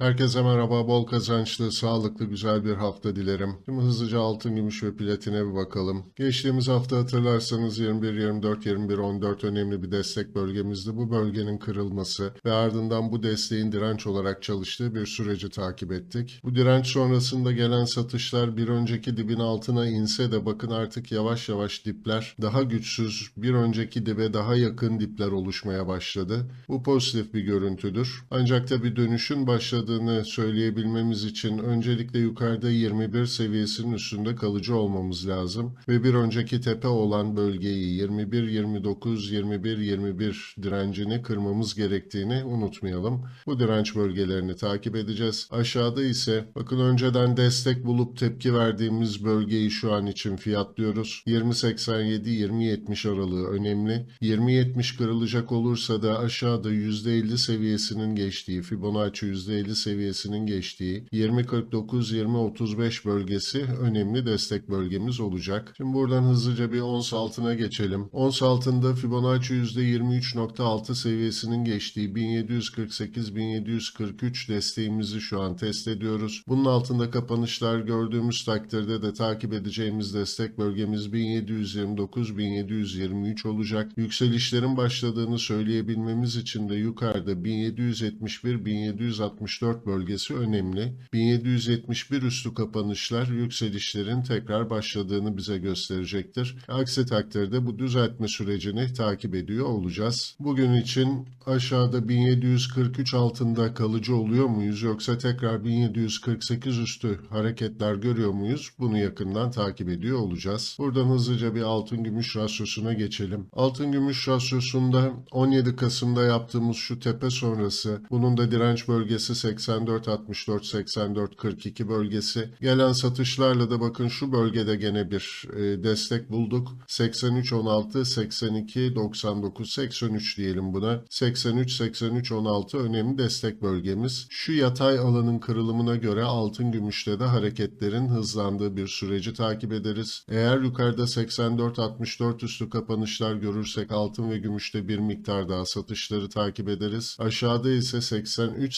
Herkese merhaba, bol kazançlı, sağlıklı, güzel bir hafta dilerim. Şimdi hızlıca altın, gümüş ve platine bir bakalım. Geçtiğimiz hafta hatırlarsanız 21, 24, 21, 14 önemli bir destek bölgemizdi. Bu bölgenin kırılması ve ardından bu desteğin direnç olarak çalıştığı bir süreci takip ettik. Bu direnç sonrasında gelen satışlar bir önceki dibin altına inse de bakın artık yavaş yavaş dipler daha güçsüz, bir önceki dibe daha yakın dipler oluşmaya başladı. Bu pozitif bir görüntüdür. Ancak tabii dönüşün başladığını söyleyebilmemiz için öncelikle yukarıda 21 seviyesinin üstünde kalıcı olmamız lazım ve bir önceki tepe olan bölgeyi 21 29 21 21 direncini kırmamız gerektiğini unutmayalım. Bu direnç bölgelerini takip edeceğiz. Aşağıda ise bakın önceden destek bulup tepki verdiğimiz bölgeyi şu an için fiyatlıyoruz. 20.87 20.70 aralığı önemli. 20.70 kırılacak olursa da aşağıda %50 seviyesinin geçtiği Fibonacci %50 seviyesinin geçtiği 20.49-20.35 bölgesi önemli destek bölgemiz olacak. Şimdi buradan hızlıca bir ons altına geçelim. Ons altında Fibonacci %23.6 seviyesinin geçtiği 1748-1743 desteğimizi şu an test ediyoruz. Bunun altında kapanışlar gördüğümüz takdirde de takip edeceğimiz destek bölgemiz 1729-1723 olacak. Yükselişlerin başladığını söyleyebilmemiz için de yukarıda 1771-1764 bölgesi önemli. 1771 üstü kapanışlar yükselişlerin tekrar başladığını bize gösterecektir. Aksi takdirde bu düzeltme sürecini takip ediyor olacağız. Bugün için aşağıda 1743 altında kalıcı oluyor muyuz yoksa tekrar 1748 üstü hareketler görüyor muyuz? Bunu yakından takip ediyor olacağız. Buradan hızlıca bir altın gümüş rasyosuna geçelim. Altın gümüş rasyosunda 17 Kasım'da yaptığımız şu tepe sonrası bunun da direnç bölgesi 84 64 84 42 bölgesi. Gelen satışlarla da bakın şu bölgede gene bir e, destek bulduk. 83 16 82 99 83 diyelim buna. 83 83 16 önemli destek bölgemiz. Şu yatay alanın kırılımına göre altın gümüşte de hareketlerin hızlandığı bir süreci takip ederiz. Eğer yukarıda 84-64 üstü kapanışlar görürsek altın ve gümüşte bir miktar daha satışları takip ederiz. Aşağıda ise 83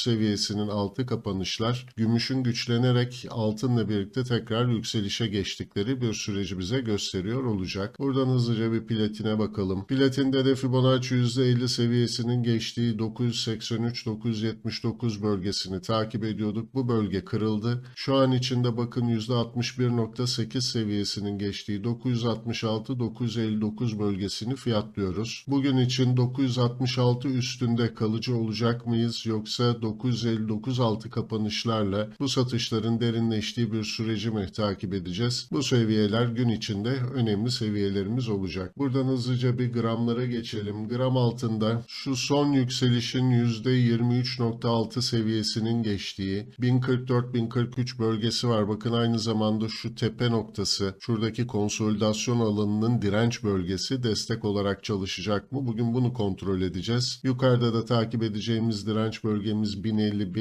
seviyesinin altı kapanışlar gümüşün güçlenerek altınla birlikte tekrar yükselişe geçtikleri bir süreci bize gösteriyor olacak. Buradan hızlıca bir platine bakalım. Platinde de Fibonacci %50 seviyesinin geçtiği 983-979 bölgesini takip ediyorduk. Bu bölge kırıldı. Şu an içinde bakın %61.8 seviyesinin geçtiği 966-959 bölgesini fiyatlıyoruz. Bugün için 966 üstünde kalıcı olacak mıyız yoksa 959 altı kapanışlarla bu satışların derinleştiği bir süreci mi takip edeceğiz? Bu seviyeler gün içinde önemli seviyelerimiz olacak. Buradan hızlıca bir gramlara geçelim. Gram altında şu son yükselişin %23.6 seviyesinin geçtiği 1044-1043 bölgesi var. Bakın aynı zamanda şu tepe noktası, şuradaki konsolidasyon alanının direnç bölgesi destek olarak çalışacak mı? Bugün bunu kontrol edeceğiz. Yukarıda da takip edeceğimiz direnç bölgemiz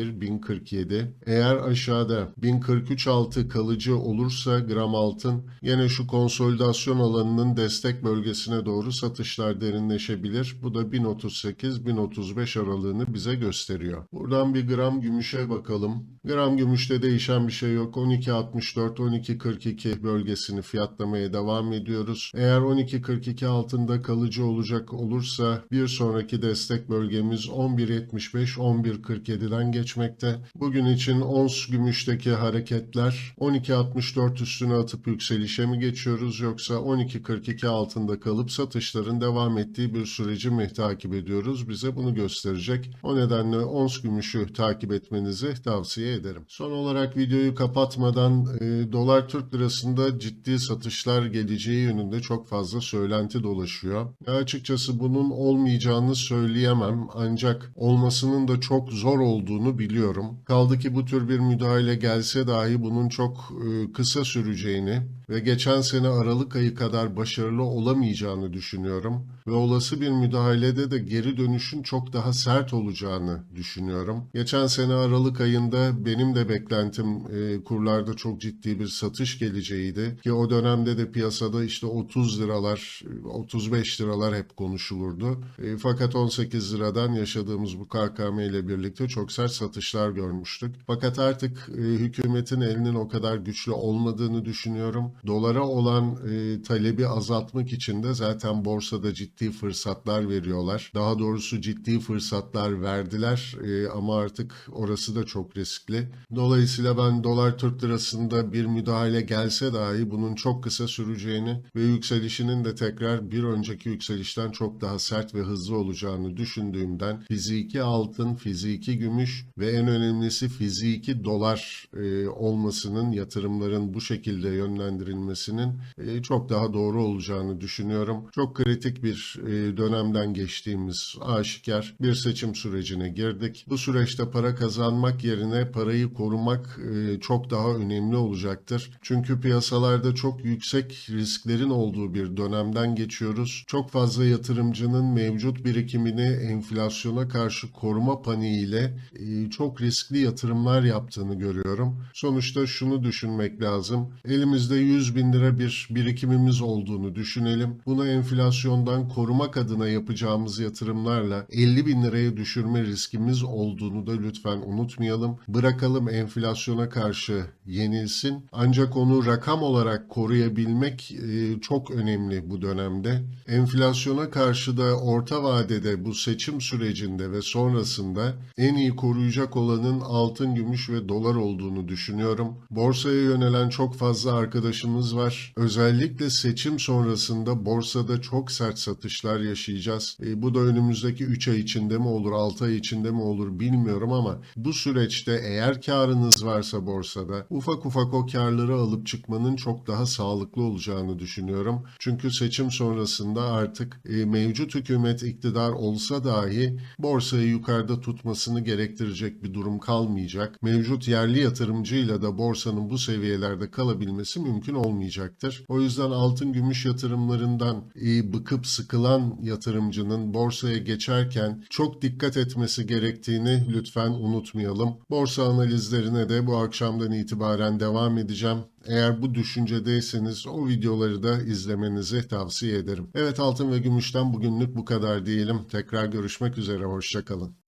1051, 1047. Eğer aşağıda 1043 altı kalıcı olursa gram altın yine şu konsolidasyon alanının destek bölgesine doğru satışlar derinleşebilir. Bu da 1038-1035 aralığını bize gösteriyor. Buradan bir gram gümüşe bakalım. Gram gümüşte değişen bir şey yok. 12.64-12.42 bölgesini fiyatlamaya devam ediyoruz. Eğer 12.42 altında kalıcı olacak olursa bir sonraki destek bölgemiz 11.75-11.47'den geçmekte. Bugün için ons gümüşteki hareketler 12.64 üstüne atıp yükselişe mi geçiyoruz yoksa 12.42 altında kalıp satışların devam ettiği bir süreci mi takip ediyoruz? Bize bunu gösterecek. O nedenle ons gümüşü takip etmenizi tavsiye ederim. Son olarak videoyu kapatmadan e, dolar Türk lirasında ciddi satışlar geleceği yönünde çok fazla söylenti dolaşıyor. Ya açıkçası bunun olmayacağını söyleyemem ancak olmasının da çok zor olduğunu biliyorum. Kaldı ki bu tür bir müdahale gelse dahi bunun çok e, kısa süreceğini ve geçen sene Aralık ayı kadar başarılı olamayacağını düşünüyorum ve olası bir müdahalede de geri dönüşün çok daha sert olacağını düşünüyorum. Geçen sene Aralık ayında benim de beklentim e, kurlarda çok ciddi bir satış geleceğiydi ki o dönemde de piyasada işte 30 liralar, 35 liralar hep konuşulurdu. E, fakat 18 liradan yaşadığımız bu KKM ile birlikte çok sert satış satışlar görmüştük. Fakat artık e, hükümetin elinin o kadar güçlü olmadığını düşünüyorum. Dolara olan e, talebi azaltmak için de zaten borsada ciddi fırsatlar veriyorlar. Daha doğrusu ciddi fırsatlar verdiler e, ama artık orası da çok riskli. Dolayısıyla ben dolar Türk lirasında bir müdahale gelse dahi bunun çok kısa süreceğini ve yükselişinin de tekrar bir önceki yükselişten çok daha sert ve hızlı olacağını düşündüğümden fiziki altın, fiziki gümüş ve en önemlisi fiziki dolar e, olmasının yatırımların bu şekilde yönlendirilmesinin e, çok daha doğru olacağını düşünüyorum. Çok kritik bir e, dönemden geçtiğimiz aşikar bir seçim sürecine girdik. Bu süreçte para kazanmak yerine parayı korumak e, çok daha önemli olacaktır. Çünkü piyasalarda çok yüksek risklerin olduğu bir dönemden geçiyoruz. Çok fazla yatırımcının mevcut birikimini enflasyona karşı koruma paniğiyle e, çok riskli yatırımlar yaptığını görüyorum. Sonuçta şunu düşünmek lazım. Elimizde 100 bin lira bir birikimimiz olduğunu düşünelim. Bunu enflasyondan korumak adına yapacağımız yatırımlarla 50 bin liraya düşürme riskimiz olduğunu da lütfen unutmayalım. Bırakalım enflasyona karşı yenilsin. Ancak onu rakam olarak koruyabilmek e, çok önemli bu dönemde. Enflasyona karşı da orta vadede bu seçim sürecinde ve sonrasında en iyi koruyacak olanın altın, gümüş ve dolar olduğunu düşünüyorum. Borsaya yönelen çok fazla arkadaşımız var. Özellikle seçim sonrasında borsada çok sert satışlar yaşayacağız. E, bu da önümüzdeki 3 ay içinde mi olur, 6 ay içinde mi olur bilmiyorum ama bu süreçte eğer karınız varsa borsada ufak ufak o karları alıp çıkmanın çok daha sağlıklı olacağını düşünüyorum. Çünkü seçim sonrasında artık e, mevcut hükümet iktidar olsa dahi borsayı yukarıda tutmasını gerektirecek bir durum kalmayacak. Mevcut yerli yatırımcıyla da borsanın bu seviyelerde kalabilmesi mümkün olmayacaktır. O yüzden altın gümüş yatırımlarından e, bıkıp sıkılan yatırımcının borsaya geçerken çok dikkat etmesi gerektiğini lütfen unutmayalım. Borsa analizlerine de bu akşamdan itibaren devam edeceğim. Eğer bu düşüncedeyseniz o videoları da izlemenizi tavsiye ederim. Evet altın ve gümüşten bugünlük bu kadar diyelim. Tekrar görüşmek üzere, hoşçakalın.